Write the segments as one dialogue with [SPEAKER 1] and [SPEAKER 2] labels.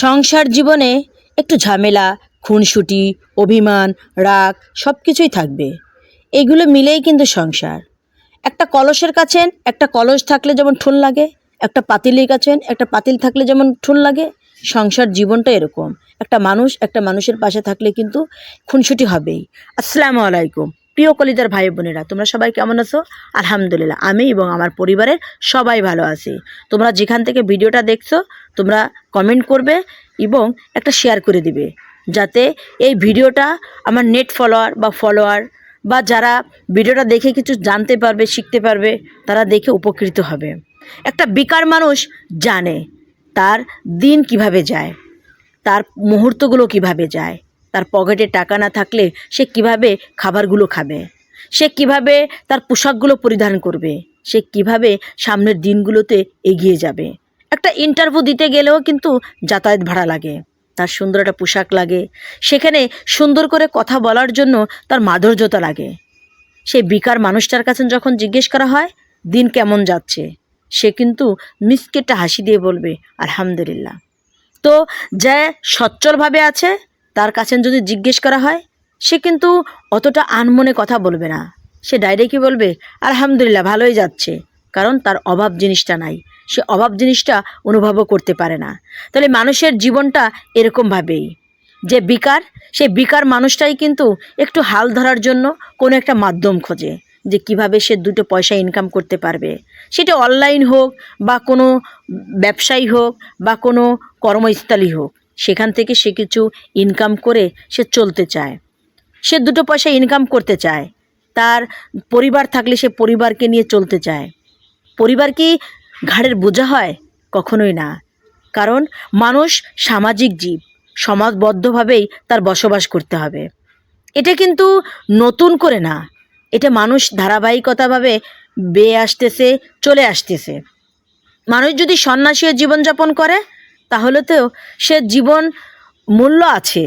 [SPEAKER 1] সংসার জীবনে একটু ঝামেলা, খুনসুটি, অভিমান, রাগ সব কিছুই থাকবে। এগুলো মিলেই কিন্তু সংসার। একটা কলসের কাছে একটা কলস থাকলে যেমন ঠুন লাগে, একটা পাতিলের কাছে একটা পাতিল থাকলে যেমন ঠুন লাগে, সংসার জীবনটা এরকম। একটা মানুষ, একটা মানুষের পাশে থাকলে কিন্তু খুনসুটি হবেই। আসসালামু আলাইকুম। প্রিয় কলিদার ভাই বোনেরা, তোমরা সবাই কেমন আছো? আলহামদুলিল্লাহ, আমি এবং আমার পরিবারের সবাই ভালো আছি। তোমরা যেখান থেকে ভিডিওটা দেখছ, তোমরা কমেন্ট করবে এবং একটা শেয়ার করে দিবে। যাতে এই ভিডিওটা আমার নেট ফলোয়ার বা ফলোয়ার বা যারা ভিডিওটা দেখে কিছু জানতে পারবে, শিখতে পারবে, তারা দেখে উপকৃত হবে। একটা বেকার মানুষ জানে তার দিন কীভাবে যায়, তার মুহূর্তগুলো কীভাবে যায়। তার পকেটে টাকা না থাকলে সে কীভাবে খাবারগুলো খাবে? সে কীভাবে তার পোশাকগুলো পরিধান করবে? সে কীভাবে সামনের দিনগুলোতে এগিয়ে যাবে? একটা ইন্টারভিউ দিতে গেলেও কিন্তু যাতায়াত ভাড়া লাগে। তার সুন্দর একটা পোশাক লাগে। সেখানে সুন্দর করে কথা বলার জন্য তার মাধুর্যতা লাগে। সে বিকার মানুষটার কাছে যখন জিজ্ঞেস করা হয়, দিন কেমন যাচ্ছে? সে কিন্তু মিসকেটটা হাসি দিয়ে বলবে, আলহামদুলিল্লাহ। তো যে সচ্ছলভাবে আছে তার কাছে যদি জিজ্ঞেস করা হয়, সে কিন্তু অতটা আনমনে কথা বলবে না। সে ডাইরেক্টই বলবে? আলহামদুলিল্লাহ, ভালোই যাচ্ছে। কারণ তার অভাব জিনিসটা নাই। সে অভাব জিনিসটা অনুভবও করতে পারে না। তাহলে মানুষের জীবনটা এরকমভাবেই। যে বিকার, সে বিকার মানুষটাই কিন্তু একটু হাল ধরার জন্য কোনো একটা মাধ্যম খোঁজে যে কীভাবে সে দুটো পয়সা ইনকাম করতে পারবে। সেটা অনলাইন হোক বা কোনো ব্যবসায়ী হোক বা কোনো কর্মস্থলী হোক। সেখান থেকে সে কিছু ইনকাম করে সে চলতে চায়। সে দুটো পয়সা ইনকাম করতে চায়। তার পরিবার থাকলে সে পরিবারকে নিয়ে চলতে চায়। পরিবার কি ঘাড়ের বোঝা হয়? কখনোই না। কারণ মানুষ সামাজিক জীব। সমাজবদ্ধভাবেই তার বসবাস করতে হবে। এটা কিন্তু নতুন করে না। এটা মানুষ ধারাবাহিকতাভাবে বেয়ে আসতেছে, চলে আসতেছে। মানুষ যদি সন্ন্যাসী হয়ে জীবনযাপন করে তাহলে তো সে জীবন মূল্য আছে,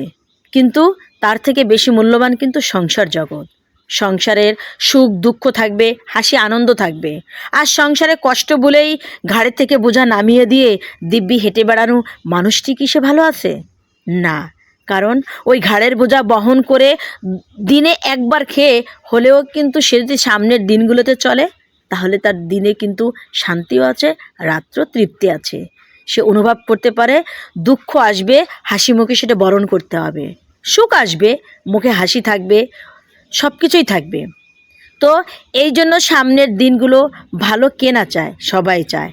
[SPEAKER 1] কিন্তু তার থেকে বেশি মূল্যবান কিন্তু সংসার জগৎ। সংসারের সুখ, দুঃখ থাকবে, হাসি, আনন্দ থাকবে। আর সংসারে কষ্ট বলেই ঘাড়ের থেকে বোঝা নামিয়ে দিয়ে দিব্যি হেঁটে বেড়ানো মানুষটি কি সে ভালো আছে? না, কারণ ওই ঘাড়ের বোঝা বহন করে দিনে একবার খেয়ে হলেও কিন্তু সে যদি সামনের দিনগুলোতে চলে, তাহলে তার দিনে কিন্তু শান্তিও আছে রাত্র তৃপ্তি আছে। সে অনুভব করতে পারে, দুঃখ আসবে, হাসি মুখে সেটা বরণ করতে হবে। সুখ আসবে, মুখে হাসি থাকবে সব কিছুই থাকবে। তো এই জন্য সামনের দিনগুলো ভালো কেনা চায়, সবাই চায়।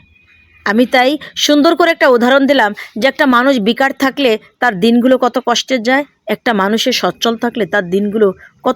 [SPEAKER 1] আমি তাই সুন্দর করে একটা উদাহরণ দিলাম যে একটা মানুষ বিকার থাকলে তার দিনগুলো কত কষ্টের যায়, একটা মানুষের সচ্ছল থাকলে তার দিনগুলো কত